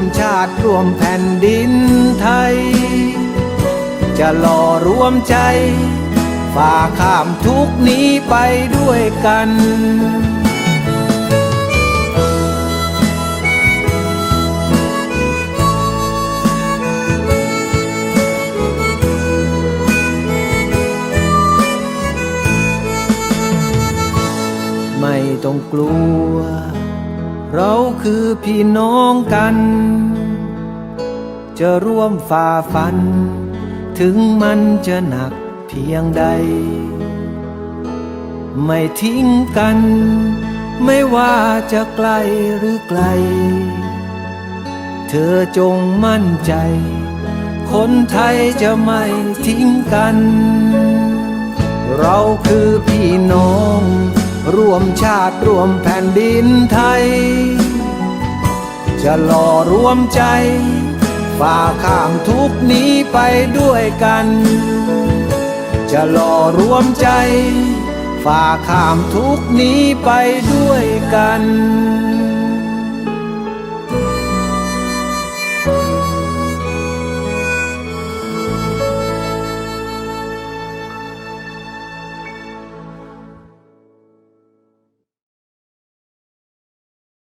มชาติรวมแผ่นดินไทย จะหล่อรวมใจฝ่าข้ามทุกนี้ไปด้วยกันไม่ต้องกลัว เราคือพี่น้องกัน จะร่วมฝ่าฟัน ถึงมันจะหนักเพียงใด ไม่ทิ้งกัน ไม่ว่าจะไกลหรือไกล เธอจงมั่นใจ คนไทยจะไม่ทิ้งกัน เราคือพี่น้อง ร่วมชาติร่วมแผ่นดินไทย จะหล่อรวมใจ ฝ่าข้ามทุกนี้ไปด้วยกัน จะหล่อรวมใจ ฝ่าข้ามทุกนี้ไปด้วยกัน